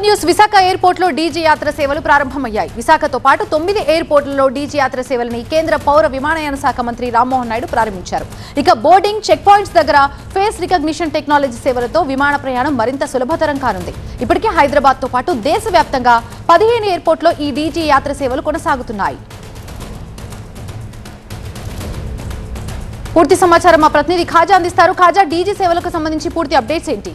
Over news Visakha ఎయిర్పోర్ట్లో DG యాత్ర సేవలు ప్రారంభమయ్యాయి. విశాఖతో పాటు తొమ్మిది ఎయిర్పోర్టులలో డీజీ యాత్ర సేవలని కేంద్ర పౌర విమానయాన శాఖ మంత్రి రామ్మోహన్ నాయుడు ప్రారంభించారు. ఇక బోర్డింగ్ చెక్ పాయింట్స్ దగ్గర ఫేస్ రికగ్నిషన్ టెక్నాలజీ సేవలతో విమాన ప్రయాణం మరింత సులభతరం కానుంది. ఇప్పటికే హైదరాబాద్తో పాటు దేశవ్యాప్తంగా పదిహేను ఎయిర్పోర్ట్లో ఈ డీజీ యాత్ర సేవలు కొనసాగుతున్నాయి. పూర్తి సమాచారం మా ప్రతినిధి ఖాజా అందిస్తారు. ఖాజా డీజీ సేవలకు సంబంధించి పూర్తి అప్డేట్స్ ఏంటి?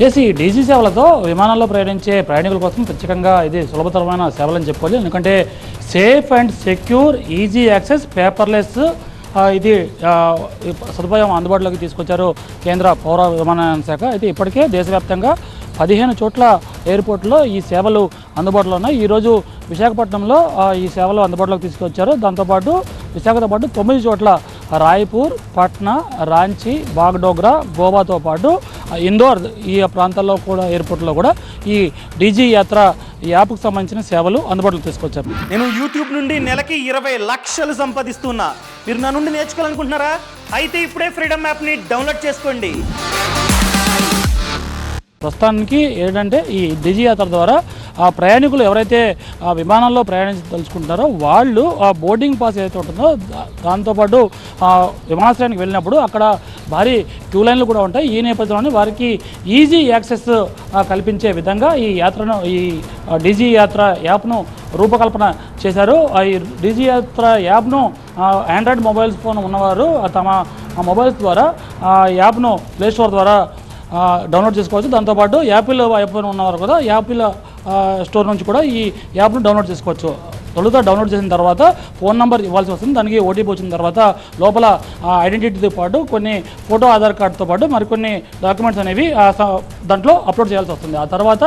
చేసి డీజీ సేవలతో విమానాల్లో ప్రయాణించే ప్రయాణికుల కోసం ప్రత్యేకంగా ఇది సులభతరమైన సేవలని చెప్పుకోవాలి. ఎందుకంటే safe and secure easy access paperless ఇది సదుపాయం అందుబాటులోకి తీసుకొచ్చారు కేంద్ర పౌర విమానయాన శాఖ. అయితే ఇప్పటికే దేశవ్యాప్తంగా పదిహేను చోట్ల ఎయిర్పోర్ట్లో ఈ సేవలు అందుబాటులో ఉన్నాయి. ఈరోజు విశాఖపట్నంలో ఈ సేవలు అందుబాటులోకి తీసుకొచ్చారు. దాంతోపాటు విశాఖతో పాటు తొమ్మిది చోట్ల రాయ్పూర్ పట్నా రాంచీ బాగ్డోగ్రా గోవాతో పాటు ఇందోర్ ఈ ప్రాంతాల్లో కూడా ఎయిర్పోర్ట్లో కూడా ఈ డీజీ యాత్ర యాప్కు సంబంధించిన సేవలు అందుబాటులోకి తీసుకొచ్చారు. నేను యూట్యూబ్ నుండి నెలకి ఇరవై లక్షలు సంపాదిస్తున్నా. మీరు నా నుండి నేర్చుకోవాలనుకుంటున్నారా? అయితే ఇప్పుడే ఫ్రీడమ్ యాప్ని డౌన్లోడ్ చేసుకోండి. ప్రస్తుతానికి ఏంటంటే ఈ డిజి యాత్ర ద్వారా ఆ ప్రయాణికులు ఎవరైతే ఆ విమానంలో ప్రయాణించదలుచుకుంటారో వాళ్ళు ఆ బోర్డింగ్ పాస్ ఏదైతే ఉంటుందో దాంతోపాటు విమానాశ్రయానికి వెళ్ళినప్పుడు అక్కడ భారీ క్యూ లైన్లు కూడా ఉంటాయి. ఈ నేపథ్యంలోనే వారికి ఈజీ యాక్సెస్ కల్పించే విధంగా ఈ యాత్రను ఈ డీజీ యాత్ర యాప్ను రూపకల్పన చేశారు. ఆ ఈ డీజీ యాత్ర యాప్ను ఆండ్రాయిడ్ మొబైల్స్ ఫోన్ ఉన్నవారు ఆ తమ ఆ మొబైల్స్ ద్వారా ఆ యాప్ను ప్లేస్టోర్ ద్వారా డౌన్లోడ్ చేసుకోవచ్చు. దాంతోపాటు యాపిల్ ఐఫోన్ ఉన్నవారు కూడా యాపిల్ స్టోర్ నుంచి కూడా ఈ యాప్ను డౌన్లోడ్ చేసుకోవచ్చు. తొలుత డౌన్లోడ్ చేసిన తర్వాత ఫోన్ నెంబర్ ఇవ్వాల్సి వస్తుంది. దానికి ఓటీపీ వచ్చిన తర్వాత లోపల ఆ ఐడెంటిటీతో పాటు కొన్ని ఫోటో ఆధార్ కార్డుతో పాటు మరికొన్ని డాక్యుమెంట్స్ అనేవి దాంట్లో అప్లోడ్ చేయాల్సి వస్తుంది. ఆ తర్వాత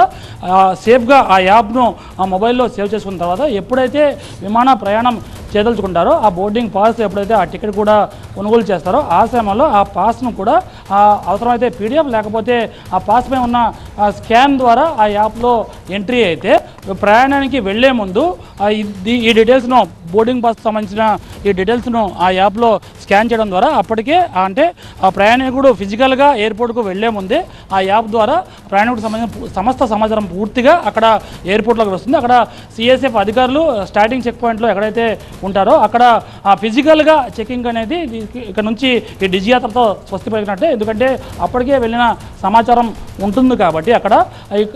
సేఫ్గా ఆ యాప్ను ఆ మొబైల్లో సేవ్ చేసుకున్న తర్వాత ఎప్పుడైతే విమాన ప్రయాణం చేదలుచుకుంటారో ఆ బోర్డింగ్ పాస్ ఎప్పుడైతే ఆ టికెట్ కూడా కొనుగోలు చేస్తారో ఆ సమయంలో ఆ పాస్ను కూడా అవసరమైతే పీడిఎఫ్ లేకపోతే ఆ పాస్ పై ఉన్న ఆ స్కాన్ ద్వారా ఆ యాప్లో ఎంట్రీ అయితే ప్రయాణానికి వెళ్ళే ముందు ఈ డీటెయిల్స్ను బోర్డింగ్ పాస్ సంబంధించిన ఈ డీటెయిల్స్ను ఆ యాప్లో స్కాన్ చేయడం ద్వారా అప్పటికే అంటే ఆ ప్రయాణికుడు ఫిజికల్గా ఎయిర్పోర్ట్కు వెళ్ళే ముందే ఆ యాప్ ద్వారా ప్రయాణికుడు సంబంధించిన సమస్త సమాచారం పూర్తిగా అక్కడ ఎయిర్పోర్ట్లోకి వస్తుంది. అక్కడ సిఎస్ఎఫ్ అధికారులు స్టార్టింగ్ చెక్ పాయింట్లో ఎక్కడైతే ఉంటారో అక్కడ ఆ ఫిజికల్గా చెకింగ్ అనేది ఇక్కడ నుంచి ఈ డిజియాత్రతో స్వస్తి పలికినట్టే ఎందుకంటే అప్పటికే వెళ్ళిన సమాచారం ఉంటుంది కాబట్టి అక్కడ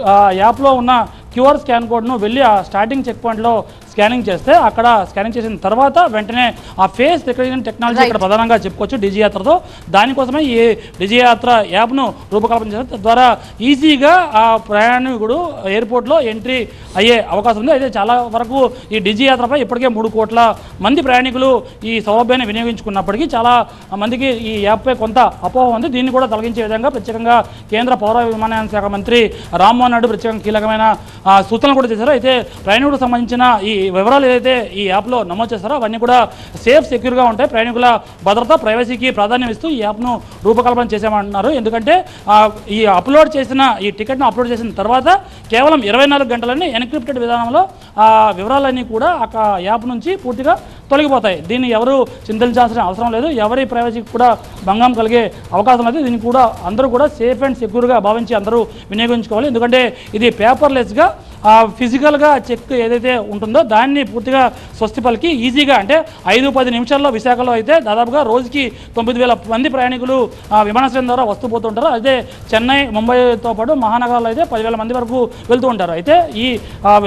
ఆ యాప్లో ఉన్న క్యూఆర్ స్కాన్ కోడ్ను వెళ్ళి ఆ స్టార్టింగ్ చెక్ పాయింట్లో స్కానింగ్ చేస్తే అక్కడ స్కానింగ్ చేసిన తర్వాత వెంటనే ఆ ఫేస్ రికగ్నిషన్ టెక్నాలజీ ఇక్కడ ప్రధానంగా చెప్పుకోవచ్చు. డిజి యాత్రతో దానికోసమే ఈ డిజి యాత్ర యాప్ను రూపకల్పన చేశారు. తద్వారా ఈజీగా ఆ ప్రయాణికుడు ఎయిర్పోర్ట్లో ఎంట్రీ అయ్యే అవకాశం ఉంది. అయితే చాలా వరకు ఈ డిజి యాత్రపై ఇప్పటికే మూడు కోట్ల మంది ప్రయాణికులు ఈ సౌలభ్యాన్ని వినియోగించుకున్నప్పటికీ చాలా మందికి ఈ యాప్పై కొంత అపోహ ఉంది. దీన్ని కూడా తొలగించే విధంగా ప్రత్యేకంగా కేంద్ర పౌర విమానయాన శాఖ మంత్రి రామ్మోహన్ నాయుడు ప్రత్యేకంగా కీలకమైన సూచనలు కూడా చేశారు. అయితే ప్రయాణికులకు సంబంధించిన ఈ వివరాలు ఏదైతే ఈ యాప్లో నమోదు చేస్తారో అవన్నీ కూడా సేఫ్ సెక్యూర్గా ఉంటాయి. ప్రయాణికుల భద్రత ప్రైవసీకి ప్రాధాన్యం ఇస్తూ ఈ యాప్ను రూపకల్పన చేసామంటున్నారు ఎందుకంటే ఈ అప్లోడ్ చేసిన ఈ టికెట్ను అప్లోడ్ చేసిన తర్వాత కేవలం ఇరవై నాలుగు గంటలని ఎన్క్రిప్టెడ్ విధానంలో ఆ వివరాలన్నీ కూడా ఆ యాప్ నుంచి పూర్తిగా తొలగిపోతాయి. దీన్ని ఎవరు చింతించాల్సిన అవసరం లేదు. ఎవరి ప్రైవసీకి కూడా భంగం కలిగే అవకాశం లేదు దీన్ని కూడా అందరూ కూడా సేఫ్ అండ్ సెక్యూర్గా భావించి అందరూ వినియోగించుకోవాలి. ఎందుకంటే ఇది పేపర్లెస్గా ఫిజికల్గా చెక్ ఏదైతే ఉంటుందో దాన్ని పూర్తిగా స్వస్తి పలికి ఈజీగా అంటే ఐదు పది నిమిషాల్లో విశాఖలో అయితే దాదాపుగా రోజుకి తొమ్మిది వేల మంది ప్రయాణికులు విమానాశ్రయం ద్వారా వస్తూ పోతుంటారు అయితే చెన్నై ముంబైతో పాటు మహానగరాల్లో అయితే పదివేల మంది వరకు వెళ్తూ ఉంటారు. అయితే ఈ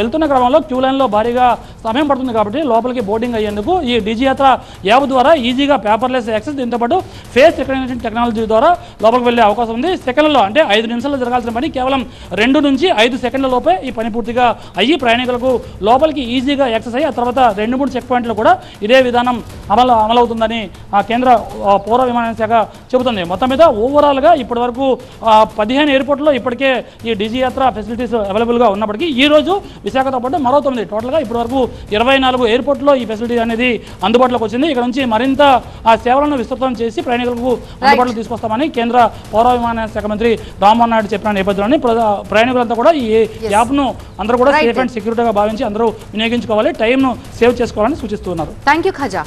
వెళ్తున్న క్రమంలో క్యూ లైన్లో భారీగా సమయం పడుతుంది కాబట్టి లోపలికి బోర్డింగ్ అయ్యేందుకు ఈ డిజియాత్ర యాప్ ద్వారా ఈజీగా పేపర్లెస్ యాక్సెస్ దీంతో పాటు ఫేస్ రికగ్నిషన్ టెక్నాలజీ ద్వారా లోపలికి వెళ్ళే అవకాశం ఉంది. సెకండ్లో అంటే ఐదు నిమిషాల్లో జరగాల్సిన పని కేవలం రెండు నుంచి ఐదు సెకండ్ల లోపే ఈ పని పూర్తిగా అయ్యి ప్రయాణికులకు లోపలికి ఈజీగా యాక్సెస్ అయ్యి ఆ తర్వాత రెండు మూడు చెక్ పాయింట్లు కూడా ఇదే విధానం అమలు అమలవుతుందని ఆ కేంద్ర పౌర విమానయాన శాఖ చెబుతుంది. మొత్తం మీద ఓవరాల్గా ఇప్పటి వరకు పదిహేను ఎయిర్పోర్ట్లో ఇప్పటికే ఈ డిజి యాత్ర ఫెసిలిటీస్ అవైలబుల్గా ఉన్నప్పటికీ ఈ రోజు విశాఖతో పాటు మరో తొమ్మిది. టోటల్గా ఇప్పటి వరకు ఇరవై నాలుగు ఎయిర్పోర్ట్లో ఈ ఫెసిలిటీ అనేది అందుబాటులోకి వచ్చింది. ఇక్కడ నుంచి మరింత ఆ సేవలను విస్తృతం చేసి ప్రయాణికులకు అందుబాటులో తీసుకొస్తామని కేంద్ర పౌర విమానయాన శాఖ మంత్రి రామ్మోహన్ నాయుడు చెప్పిన నేపథ్యంలోని ప్ర- ప్రయాణికులంతా కూడా ఈ యాప్ను అందరూ కూడా. సేఫ్ అండ్ సెక్యూరిటీగా భావించి అందరూ వినియోగించుకోవాలి టైంను సేవ్ చేసుకోవాలని సూచిస్తున్నారు థ్యాంక్ యూ ఖాజా